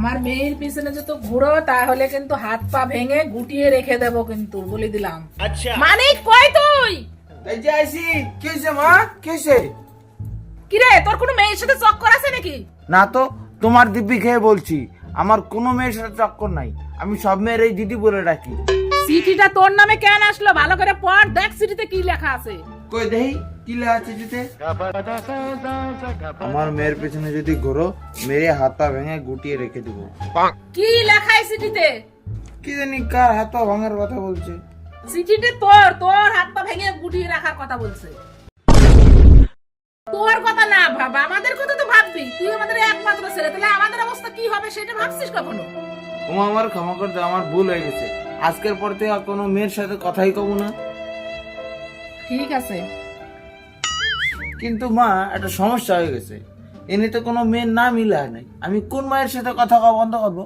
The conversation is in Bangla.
আমার মেয়ের পিছনে যত ঘুরো তাহলে কিন্তু হাত পা ভেঙে গুটিয়ে রেখে দেব কিন্তু বলে দিলাম। আচ্ছা। মানে কই তুই? এই যে আইসি কিসে মা? কি হয়েছে কিরে তোর কোনো মেয়ের সাথে চক্কর আছে নাকি? না তো তোমার দিব্যি খেয়ে বলছি আমার কোনো মেয়ের সাথে চক্কর নাই। আমি সব মেয়ের এই দিদি বলে ডাকি। চিঠিটা তোর নামে কেন আসলো? ভালো করে পড় দেখ চিঠিতে কি লেখা আছে। কই দেহি? কি লেখা আছে চিঠিতে? আমার মেয়ের পেছনে যদি ঘোরো মেরে হাত পা ভেঙে গুটিয়ে রেখে দিব। কি লেখা আছে চিঠিতে? কি জানি কার হাত পা ভাঙার কথা বলছে। চিঠিতে তোর তোর হাত পা ভেঙে গুটিয়ে রাখার কথা বলছে। তোর কথা না ভাব আমাদের কথা তো ভাববি। তুই আমাদের একমাত্র ছেলে তাহলে আমাদের অবস্থা কি হবে সেটা ভাবছিস কখনো? ও আমার ক্ষমা করতে আমার ভুল হয়ে গেছে। আজকের পর থেকে আর কোনো মেয়ের সাথে কথাই কব না। ঠিক আছে। কিন্তু মা একটা সমস্যা হয়ে গেছে। এনে তো কোনো মেয়ের না মিলে নাই। আমি কোন মায়ের সাথে কথা কওয়া বন্ধ করব?